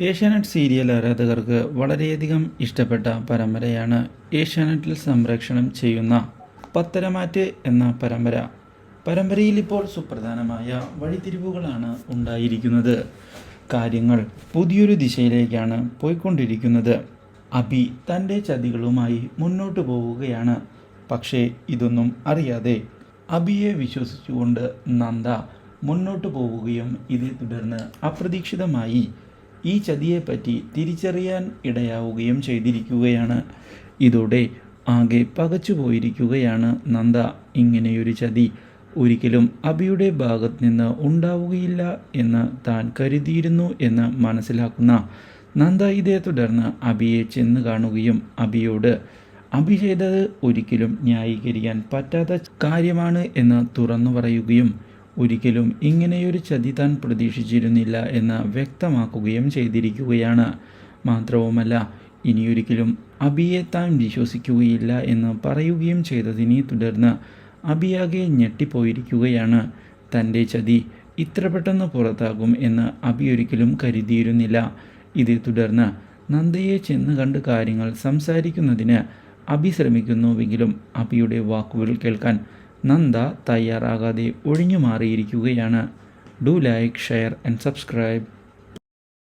Asianet serial ആരാധകർക്ക് വളരെയധികം ഇഷ്ടപ്പെട്ട പരമ്പരയാണ് ഏഷ്യാനെറ്റിൽ സംരക്ഷണം ചെയ്യുന്ന പത്തരമാറ്റ് എന്ന പരമ്പര. പരമ്പരയിൽ ഇപ്പോൾ സുപ്രധാനമായ വഴിതിരിവുകളാണ് ഉണ്ടായിരിക്കുന്നത്. കാര്യങ്ങൾ പുതിയൊരു ദിശയിലേക്കാണ് പോയിക്കൊണ്ടിരിക്കുന്നത്. അബി തന്റെ ചതികളുമായി മുന്നോട്ട് പോവുകയാണ്. പക്ഷേ ഇതൊന്നും അറിയാതെ അബിയെ വിശ്വസിച്ചുകൊണ്ട് നന്ദ മുന്നോട്ട് പോവുകയും ഇതേ തുടർന്ന് അപ്രതീക്ഷിതമായി ഈ ചതിയെപ്പറ്റി തിരിച്ചറിയാൻ ഇടയാവുകയും ചെയ്തിരിക്കുകയാണ്. ഇതോടെ ആകെ പകച്ചുപോയിരിക്കുകയാണ് നന്ദ. ഇങ്ങനെയൊരു ചതി ഒരിക്കലും അബിയുടെ ഭാഗത്ത് നിന്ന് ഉണ്ടാവുകയില്ല എന്ന് താൻ കരുതിയിരുന്നു എന്ന് മനസ്സിലാക്കുന്ന നന്ദ ഇതേ തുടർന്ന് അബിയെ ചെന്ന് കാണുകയും അബിയോട് അബി ചെയ്തത് ഒരിക്കലും ന്യായീകരിക്കാൻ പറ്റാത്ത കാര്യമാണ് എന്ന് തുറന്നു പറയുകയും ഒരിക്കലും ഇങ്ങനെയൊരു ചതി താൻ പ്രതീക്ഷിച്ചിരുന്നില്ല എന്ന് വ്യക്തമാക്കുകയും ചെയ്തിരിക്കുകയാണ്. മാത്രവുമല്ല ഇനിയൊരിക്കലും അബിയെ താൻ വിശ്വസിക്കുകയില്ല എന്ന് പറയുകയും ചെയ്തതിനെ തുടർന്ന് അബിയാകെ ഞെട്ടിപ്പോയിരിക്കുകയാണ്. തന്റെ ചതി ഇത്ര പെട്ടെന്ന് പുറത്താകും എന്ന് അബി ഒരിക്കലും കരുതിയിരുന്നില്ല. ഇതേ തുടർന്ന് നന്ദയെ ചെന്ന് കണ്ട് കാര്യങ്ങൾ സംസാരിക്കുന്നതിന് അബി ശ്രമിക്കുന്നുവെങ്കിലും അബിയുടെ വാക്കുകൾ കേൾക്കാൻ നന്ദ തയ്യാറാകാതെ ഒഴിഞ്ഞു മാറിയിരിക്കുകയാണ് do like share and subscribe